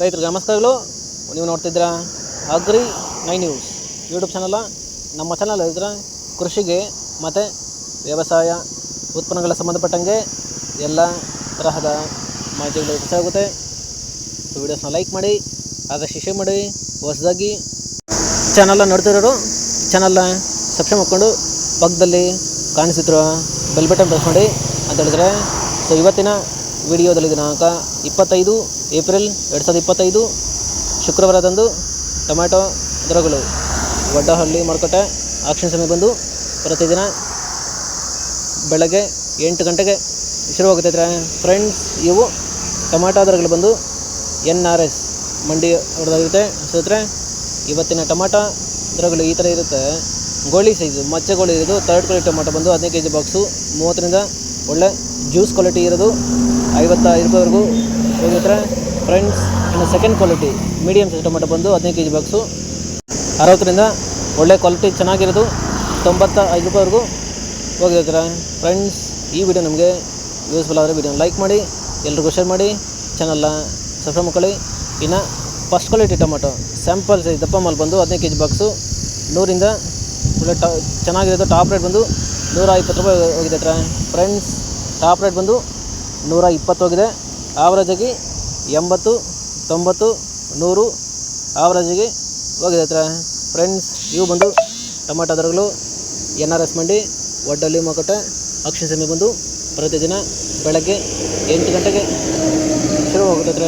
ರೈತರಿಗೆ ನಮಸ್ಕಾರಗಳು ನೀವು ನೋಡ್ತಿದ್ದೀರಾ ಅಗ್ರಿ ನೈ ನ್ಯೂಸ್ ಯೂಟ್ಯೂಬ್ ಚಾನಲ್ಲ ನಮ್ಮ ಚಾನಲ್ ಇದ್ರೆ ಕೃಷಿಗೆ ಮತ್ತು ವ್ಯವಸಾಯ ಉತ್ಪನ್ನಗಳ ಸಂಬಂಧಪಟ್ಟಂಗೆ ಎಲ್ಲ ತರಹದ ಮಾಹಿತಿಗಳು ಹೆಚ್ಚಾಗುತ್ತೆ ವೀಡಿಯೋಸ್ನ ಲೈಕ್ ಮಾಡಿ ಆದಷ್ಟು ಶೇರ್ ಮಾಡಿ, ಹೊಸದಾಗಿ ಚಾನಲ್ನ ನೋಡ್ತಿರೋರು ಚಾನಲ್ನ ಸಬ್ಸ್ಕ್ರೈಬ್ ಮಾಡ್ಕೊಂಡು ಪಕ್ಕದಲ್ಲಿ ಕಾಣಿಸುತ್ತಿರುವ ಬೆಲ್ ಬಟನ್ ಪ್ರೆಸ್ ಅಂತ ಹೇಳಿದ್ರೆ ಸೊ ಇವತ್ತಿನ ವಿಡಿಯೋದಲ್ಲಿ ದಿನಾಂಕ ಇಪ್ಪತ್ತೈದು ಏಪ್ರಿಲ್ ಎರಡು ಸಾವಿರದ ಇಪ್ಪತ್ತೈದು ಶುಕ್ರವಾರದಂದು ಟೊಮ್ಯಾಟೊ ದರಗಳು. ವಡ್ಡಹಳ್ಳಿ ಮಾರುಕಟ್ಟೆ ಆಕ್ಷನ್ ಸಮಯ ಬಂದು ಪ್ರತಿದಿನ ಬೆಳಗ್ಗೆ ಎಂಟು ಗಂಟೆಗೆ ಶುರುವಾಗುತ್ತೈತೆ ಫ್ರೆಂಡ್ಸ್, ಇವು ಟೊಮ್ಯಾಟೊ ದರಗಳು ಬಂದು ಎನ್ ಆರ್ ಎಸ್ ಮಂಡಿ ಅವ್ರದ್ದಾಗಿರುತ್ತೆ ಸೋತ್ರೆ ಇವತ್ತಿನ ಟೊಮಾಟೊ ದರಗಳು ಈ ಥರ ಇರುತ್ತೆ. ಗೋಳಿ ಸೈಜು, ಮಚ್ಚೆ ಗೋಳಿ ಇರೋದು, ತರ್ಡ್ ಕ್ವಾಲಿಟಿ ಟೊಮಾಟೊ ಬಂದು ಹದಿನೈದು ಕೆ ಜಿ ಬಾಕ್ಸು, ಮೂವತ್ತರಿಂದ ಒಳ್ಳೆ ಜ್ಯೂಸ್ ಕ್ವಾಲಿಟಿ ಇರೋದು ಐವತ್ತೈದು ರೂಪಾಯಿವರೆಗೂ ಹೋಗಿದ್ರೆ ಫ್ರೆಂಡ್ಸ್ ಇನ್ನು second quality medium size tomato ಬಂದು ಹದಿನೈದು ಕೆ ಜಿ ಬಾಕ್ಸು ಅರವತ್ತರಿಂದ ಒಳ್ಳೆ ಕ್ವಾಲಿಟಿ ಚೆನ್ನಾಗಿರೋದು. ತೊಂಬತ್ತ ಐದು ರೂಪಾಯಿವರೆಗೂ ಹೋಗಿರ್ತಾರೆ ಫ್ರೆಂಡ್ಸ್ ಈ ವಿಡಿಯೋ ನಮಗೆ ಯೂಸ್ಫುಲ್ ಆದರೆ ವಿಡಿಯೋನ ಲೈಕ್ ಮಾಡಿ, ಎಲ್ರಿಗೂ ಶೇರ್ ಮಾಡಿ ಚಾನಲ್ನ ಸಬ್ಸ್ಕ್ರೈಬ್ ಮಾಡ್ಕೊಳ್ಳಿ. ಇನ್ನು first quality tomato sample size ದಪ್ಪ ಮಾಲ್ ಬಂದು ಹದಿನೈದು ಕೆ ಜಿ ಬಾಕ್ಸು ನೂರಿಂದ ಒಳ್ಳೆ ಟಾ ಚೆನ್ನಾಗಿರೋದು ಟಾಪ್ ರೇಟ್ ಬಂದು ನೂರ ಇಪ್ಪತ್ತು ರೂಪಾಯಿ ಹೋಗಿದೆ. ಫ್ರೆಂಡ್ಸ್ ಟಾಪ್ ರೇಟ್ ಬಂದು ನೂರ ಇಪ್ಪತ್ತು ಹೋಗಿದೆ. ಆವ್ರೇಜಾಗಿ ಎಂಬತ್ತು, ತೊಂಬತ್ತು, ನೂರು ಆವ್ರೇಜಿಗೆ ಹೋಗಿದೆ ಹತ್ರ. ಫ್ರೆಂಡ್ಸ್ ಇವು ಬಂದು ಟೊಮಾಟೊ ದರಗಳು ಎನ್ ಆರ್ ಎಸ್ ಮಂಡಿ ಒಡ್ಡಲ್ಲಿ ಮಾರುಕಟ್ಟೆ ಅಕ್ಷಿ ಸಮಯ ಬಂದು ಪ್ರತಿದಿನ ಬೆಳಗ್ಗೆ ಎಂಟು ಗಂಟೆಗೆ ಶುರುವಾಗುತ್ತೆ ಹತ್ರ.